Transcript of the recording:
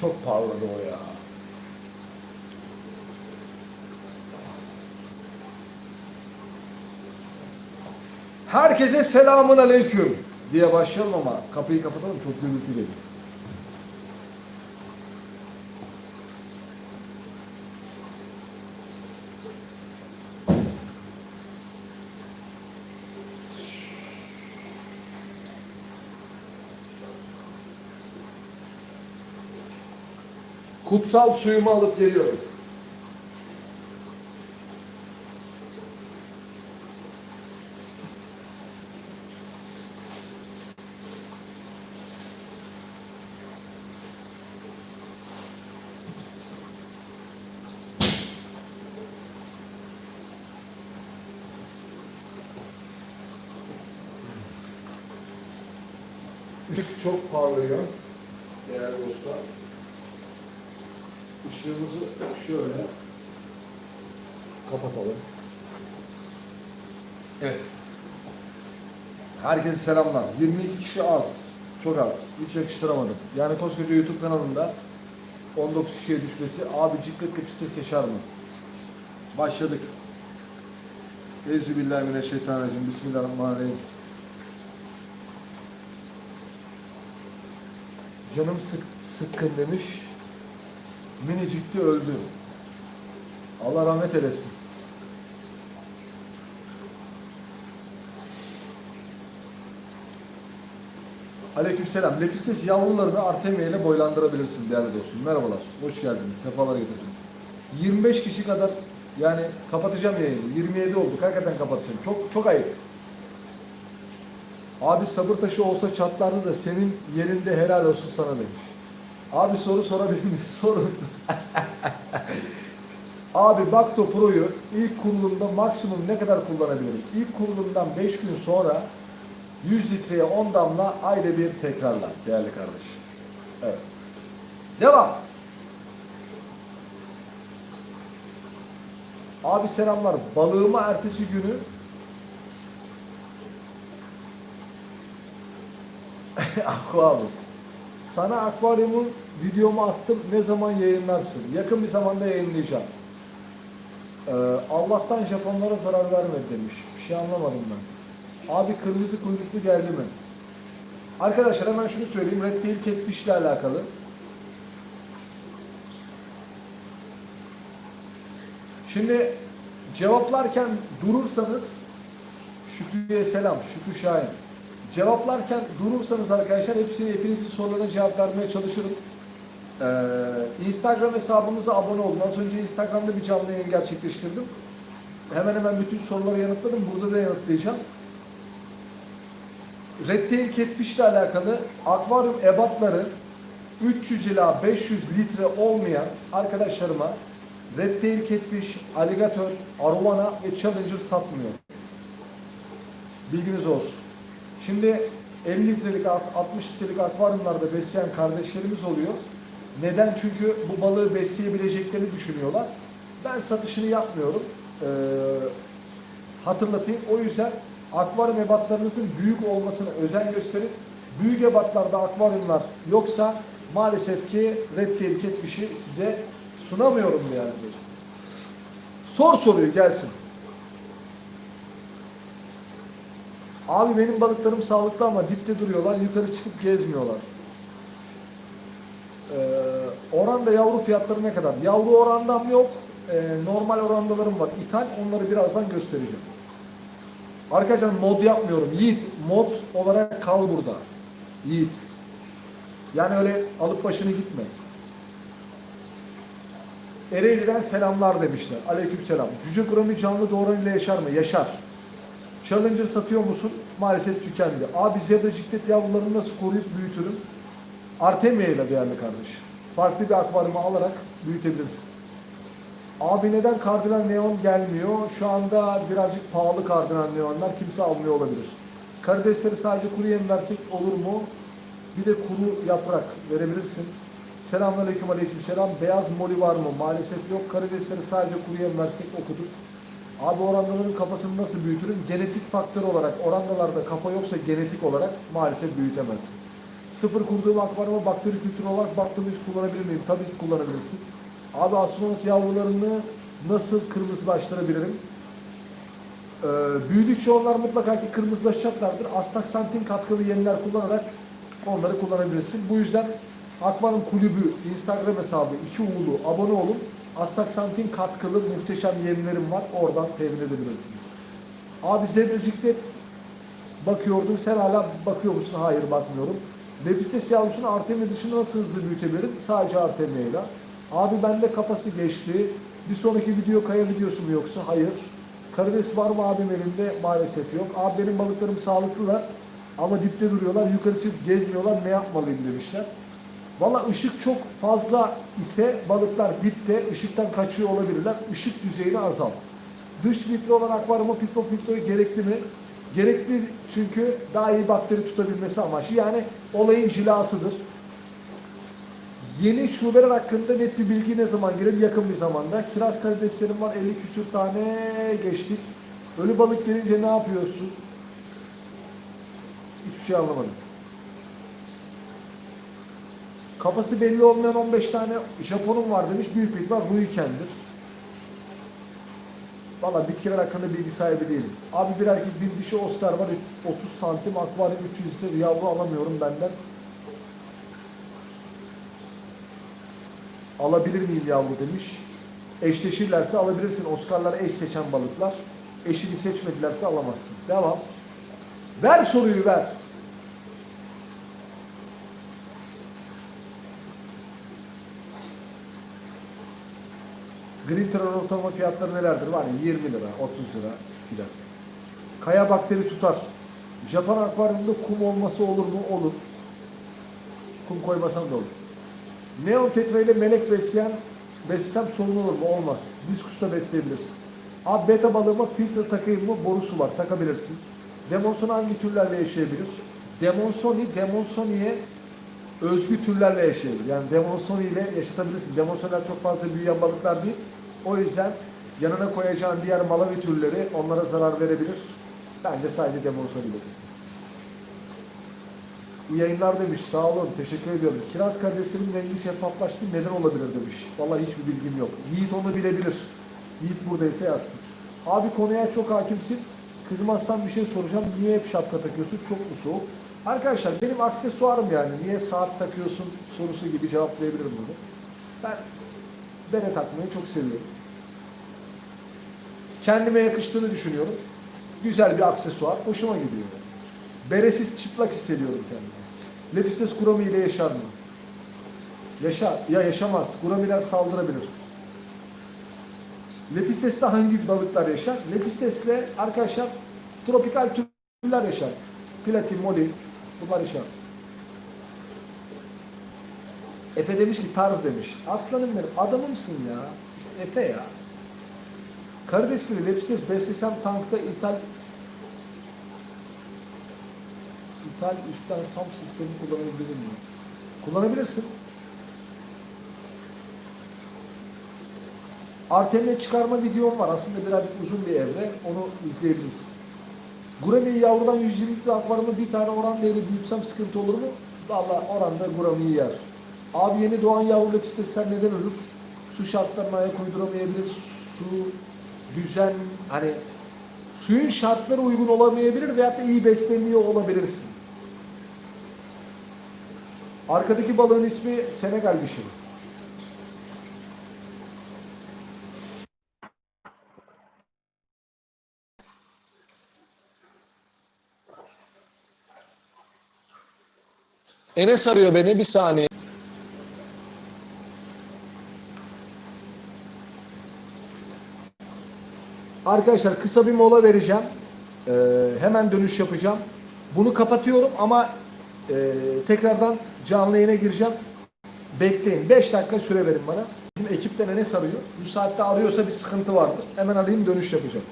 Çok parladı o ya. Herkese selamun aleyküm diye başlayalım ama kapıyı kapatalım çok gürültü geliyor. Kutsal suyumu alıp geliyorum. Çok parlıyor değerli dostlar. Işığımızı şöyle kapatalım. Evet. Herkese selamlar. 22 kişi az. Çok az. Hiç yakıştıramadım. Yani koskoca YouTube kanalında 19 kişiye düşmesi abi ciddi piste yaşar mı? Başladık. Euzubillahimineşşeytanirracim. Bismillahirrahmanirrahim. Canım sık, sıkkın demiş. Minicikti öldü. Allah rahmet eylesin. Aleykümselam. Lepistes yavrularını Artemia ile boylandırabilirsin değerli dostum. Merhabalar. Hoş geldiniz. Sefalar getirdiniz. 25 kişi kadar yani kapatacağım yayını. 27 olduk. Hakikaten kapatacağım. Çok çok ayıp. Abi sabır taşı olsa çatlardı da senin yerinde helal olsun sana demiş. Abi soru sorabilir miyiz? Sorun. Abi Bakto Pro'yu ilk kurulumda maksimum ne kadar kullanabilirim? İlk kurulumdan 5 gün sonra 100 litreye 10 damla ayda bir tekrarla değerli kardeş. Evet. Devam. Abi selamlar. Balığıma ertesi günü Aquarium. Sana akvaryumun videomu attım. Ne zaman yayınlarsın? Yakın bir zamanda yayınlayacağım. Ee, Allah'tan Japonlara zarar vermedi demiş. Bir şey anlamadım ben. Abi kırmızı kuyruklu geldi mi? Arkadaşlar hemen şunu söyleyeyim. Red Tail Catfish ile alakalı. Şimdi cevaplarken durursanız Şükrü'ye selam. Şükrü Şahin. Cevaplarken durursanız arkadaşlar hepsini hepinizin sorularına cevap vermeye çalışırım. Ee, Instagram hesabımıza abone olun. Az önce Instagram'da bir canlı yayın gerçekleştirdim. Hemen hemen bütün soruları yanıtladım. Burada da yanıtlayacağım. Red Tail Catfish ile alakalı akvaryum ebatları 300 ila 500 litre olmayan arkadaşlarıma Red Tail Catfish, Alligator, Arowana ve Challenger satmıyor. Bilginiz olsun. Şimdi 50 litrelik, 60 litrelik akvaryumlarda besleyen kardeşlerimiz oluyor. Neden? Çünkü bu balığı besleyebileceklerini düşünüyorlar. Ben satışını yapmıyorum. Ee, hatırlatayım. O yüzden akvaryum ebatlarınızın büyük olmasına özen gösterin. Büyük ebatlarda akvaryumlar yoksa maalesef ki Red Tail Catfish'i size sunamıyorum yani. Sor soruyu gelsin. Abi benim balıklarım sağlıklı ama dipte duruyorlar, yukarı çıkıp gezmiyorlar. Ee, oranda yavru fiyatları ne kadar? Yavru orandam yok, ee, normal orandalarım var. İthal, onları birazdan göstereceğim. Arkadaşlar mod yapmıyorum. Yiğit, mod olarak kal burada. Yiğit. Yani öyle alıp başını gitme. Ereğli'den selamlar demişler. Aleyküm selam. Cüce Grammy canlı doğran ile yaşar mı? Yaşar. Challenger satıyor musun? Maalesef tükendi. Abi zebra ciklet yavrularını nasıl koruyup büyütürüm? Artemia ile değerli kardeş. Farklı bir akvaryuma alarak büyütebilirsin. Abi neden kardinal neon gelmiyor? Şu anda birazcık pahalı kardinal neonlar. Kimse almıyor olabilir. Karidesleri sadece kuru yem versek olur mu? Bir de kuru yaprak verebilirsin. Selamünaleyküm aleyküm selam. Beyaz moli var mı? Maalesef yok. Karidesleri sadece kuru yem versek okuduk. Abi orandaların kafasını nasıl büyütürüm? Genetik faktör olarak orandalarda kafa yoksa genetik olarak maalesef büyütemezsin. Sıfır kurduğum akvaryuma bakteri kültürü olarak baktığımı hiç kullanabilir miyim? Tabii ki kullanabilirsin. Abi astronot yavrularını nasıl kırmızılaştırabilirim? Ee, büyüdükçe onlar mutlaka ki kırmızılaşacaklardır. Astaksantin katkılı yemler kullanarak onları kullanabilirsin. Bu yüzden Akvaryum Kulübü Instagram hesabı iki uğulu abone olun. Astaksantin katkılı muhteşem yemlerim var. Oradan temin edebilirsiniz. Abi zebreciklet bakıyordum. Sen hala bakıyor musun? Hayır bakmıyorum. Lepistes yavrusunu Artemia dışında nasıl hızlı büyütebilirim? Sadece Artemia ile. Abi bende kafası geçti. Bir sonraki video kaya videosu mu yoksa? Hayır. Karides var mı abim elinde? Maalesef yok. Abi benim balıklarım sağlıklılar. Ama dipte duruyorlar. Yukarı çıkıp gezmiyorlar. Ne yapmalıyım demişler. Valla ışık çok fazla ise balıklar dipte ışıktan kaçıyor olabilirler. Işık düzeyini azalt. Dış filtre olan akvaryuma pifo filtre gerekli mi? Gerekli çünkü daha iyi bakteri tutabilmesi amaçlı. Yani olayın cilasıdır. Yeni şubeler hakkında net bir bilgi ne zaman gelir? Yakın bir zamanda. Kiraz karideslerim var 50 küsür tane geçtik. Ölü balık gelince ne yapıyorsun? Hiçbir şey anlamadım. Kafası belli olmayan 15 tane Japonum var demiş. Büyük bir ihtimal Ruiken'dir. Valla bitkiler hakkında bilgi sahibi değilim. Abi bir erkek bir dişi Oscar var. 30 santim akvaryum 300 litre yavru alamıyorum benden. Alabilir miyim yavru demiş. Eşleşirlerse alabilirsin. Oscar'lar eş seçen balıklar. Eşini seçmedilerse alamazsın. Devam. Ver soruyu ver. Green Terror ortalama fiyatları nelerdir? Var ya 20 lira, 30 lira filan. Kaya bakteri tutar. Japon akvaryumunda kum olması olur mu? Olur. Kum koymasan da olur. Neon tetra ile melek besleyen beslesem sorun olur mu? Olmaz. Diskusta besleyebilirsin. Abi beta balığıma filtre takayım mı? Borusu var. Takabilirsin. Demonsoni hangi türlerle yaşayabilir? Demonsoni, Demonsoni'ye özgü türlerle yaşayabilir. Yani Demonsoni ile yaşatabilirsin. Demonsoniler çok fazla büyüyen balıklar değil. O yüzden yanına koyacağın diğer malavi türleri onlara zarar verebilir. Bence sadece Demonsoni besin. İyi yayınlar demiş. Sağ olun. Teşekkür ediyorum. Kiraz karidesinin rengi şeffaflaştı. Neden olabilir demiş. Vallahi hiçbir bilgim yok. Yiğit onu bilebilir. Yiğit buradaysa yazsın. Abi konuya çok hakimsin. Kızmazsan bir şey soracağım. Niye hep şapka takıyorsun? Çok mu soğuk? Arkadaşlar benim aksesuarım yani. Niye saat takıyorsun sorusu gibi cevaplayabilirim bunu. Ben bere takmayı çok seviyorum. Kendime yakıştığını düşünüyorum. Güzel bir aksesuar. Hoşuma gidiyor. Beresiz çıplak hissediyorum kendimi. Lepistes kurami ile yaşar mı? Yaşar. Ya yaşamaz. Kuramiler saldırabilir. Lepistes'te hangi balıklar yaşar? Lepistes'le arkadaşlar tropikal türler yaşar. Platin, moli bunlar yaşar. Efe demiş ki tarz demiş. Aslanım benim adamımsın ya. İşte Efe ya. Karidesli Lepistes beslesem tankta ithal ithal üstten SAM sistemi kullanabilir miyim? Kullanabilirsin. Artemia çıkarma videom var. Aslında birazcık uzun bir evre. Onu izleyebiliriz. Gurami'yi yavrudan 120 litre akvaryuma bir tane oran değeri büyütsem sıkıntı olur mu? Valla oranda Gurami'yi yer. Abi yeni doğan yavru lepistesler neden ölür? Su şartlarına ayak uyduramayabilir. Su, düzen, hani suyun şartları uygun olamayabilir veyahut da iyi besleniyor olabilirsin. Arkadaki balığın ismi Senegal bir şey. Enes arıyor beni bir saniye. Arkadaşlar kısa bir mola vereceğim. Ee, hemen dönüş yapacağım. Bunu kapatıyorum ama e, tekrardan canlı yayına gireceğim. Bekleyin. 5 dakika süre verin bana. Bizim ekipten Enes arıyor. Bu saatte arıyorsa bir sıkıntı vardır. Hemen arayayım dönüş yapacağım.